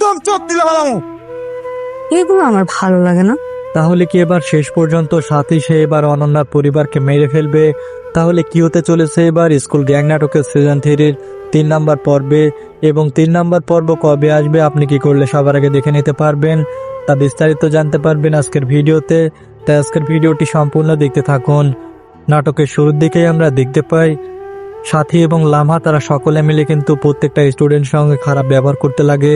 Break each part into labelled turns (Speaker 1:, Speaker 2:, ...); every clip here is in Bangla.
Speaker 1: একদম চোখ দিলে ভালো।
Speaker 2: এগুলো আমার ভালো লাগে না।
Speaker 3: তাহলে কি এবার শেষ পর্যন্ত সাথী সে এবার অনন্যার পরিবারকে মেরে ফেলবে? তাহলে কি হতে চলেছে এবার স্কুল গ্যাং নাটকের সিজন থ্রির তিন নাম্বার পর্বে? এবং তিন নাম্বার পর্ব কবে আসবে আপনি কি করলে সবার আগে দেখে নিতে পারবেন? তা বিস্তারিত জানতে পারবেন আজকের ভিডিওতে। তাই আজকের ভিডিওটি সম্পূর্ণ দেখতে থাকুন। নাটকের শুরুর দিকেই আমরা দেখতে পাই সাথী এবং লামহা তারা সকলে মিলে কিন্তু প্রত্যেকটা স্টুডেন্টের সঙ্গে খারাপ ব্যবহার করতে লাগে।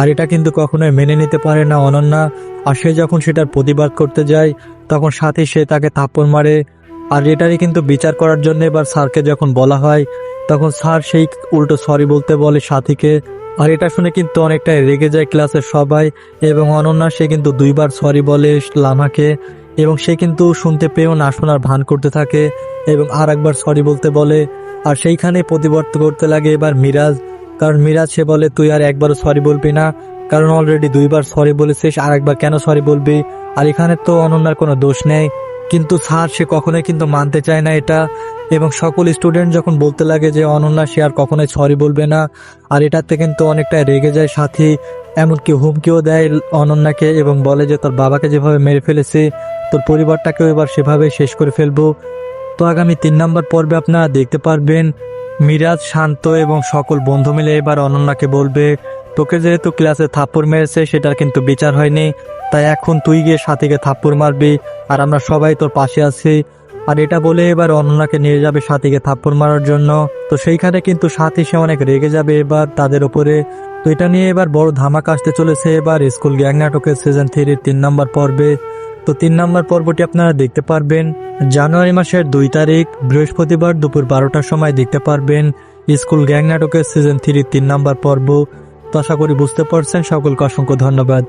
Speaker 3: আর এটা কিন্তু কখনোই মেনে নিতে পারে না অনন্যা। আর সে যখন সেটার প্রতিবাদ করতে যায়, তখন সাথী সে তাকে থাপ্পড় মারে। আর এটারই কিন্তু বিচার করার জন্য এবার স্যারকে যখন বলা হয়, তখন স্যার সেই উল্টো সরি বলতে বলে সাথীকে। আর এটা শুনে কিন্তু অনেকটাই রেগে যায় ক্লাসের সবাই, এবং অনন্যা সে কিন্তু দুইবার সরি বলে লামাকে, এবং সে কিন্তু শুনতে পেয়েও না শোনার ভান করতে থাকে, এবং আর একবার সরি বলতে বলে। আর সেইখানে প্রতিবর্ত করতে লাগে এবার মিরাজ। কারণ মিরাজ সে বলে, তুই আর একবারও সরি বলবি না। কারণ অলরেডি দুইবার সরি বলেছিস, আর একবার কেন সরি বলবি? আর এখানে তো অনন্যার কোনো দোষ নেই। কিন্তু স্যার, সে কখনোই কিন্তু মানতে চায় না এটা। এবং সকল স্টুডেন্ট যখন বলতে লাগে যে, অনন্যা, সে আর কখনোই সরি বলবে না। আর এটাতে কিন্তু অনেকটা রেগে যায় সাথী। এমনকি হুমকিও দেয় অনন্যাকে এবং বলে যে, তোর বাবাকে যেভাবে মেরে ফেলেছে, তোর পরিবারটাকেও এবার সেভাবে শেষ করে ফেলব। তো আগামী তিন নম্বর পর্বে আপনারা দেখতে পারবেন মিরাজ শান্ত এবং সকল বন্ধু মিলে এবার অনন্যাকে বলবে, তোকে যেহেতু ক্লাসে থাপ্পড় মেরেছে, সেটার কিন্তু বিচার হয়নি। তাই এখন তুই গিয়ে সাথীকে থাপ্পড় মারবি, আর আমরা সবাই তোর পাশে আছি। আর এটা বলে এবার অনন্যাকে নিয়ে যাবে সাথীকে থাপ্পড় মারার জন্য। তো সেইখানে কিন্তু সাথী সে অনেক রেগে যাবে এবার তাদের উপরে। তো এটা নিয়ে এবার বড় ধামাকা আসতে চলেছে এবার স্কুল গ্যাং নাটকের সিজন থ্রির তিন নম্বর পর্বে। তো তিন নম্বর পর্বটি আপনারা দেখতে পারবেন। জানুয়ারি মাসের দুই তারিখ, বৃহস্পতিবার দুপুর বারোটার সময় দেখতে পারবেন স্কুল গ্যাং নাটকের সিজন থ্রি তিন নম্বর পর্ব। তো আশা করি বুঝতে পারছেন। সকলকে অসংখ্য ধন্যবাদ।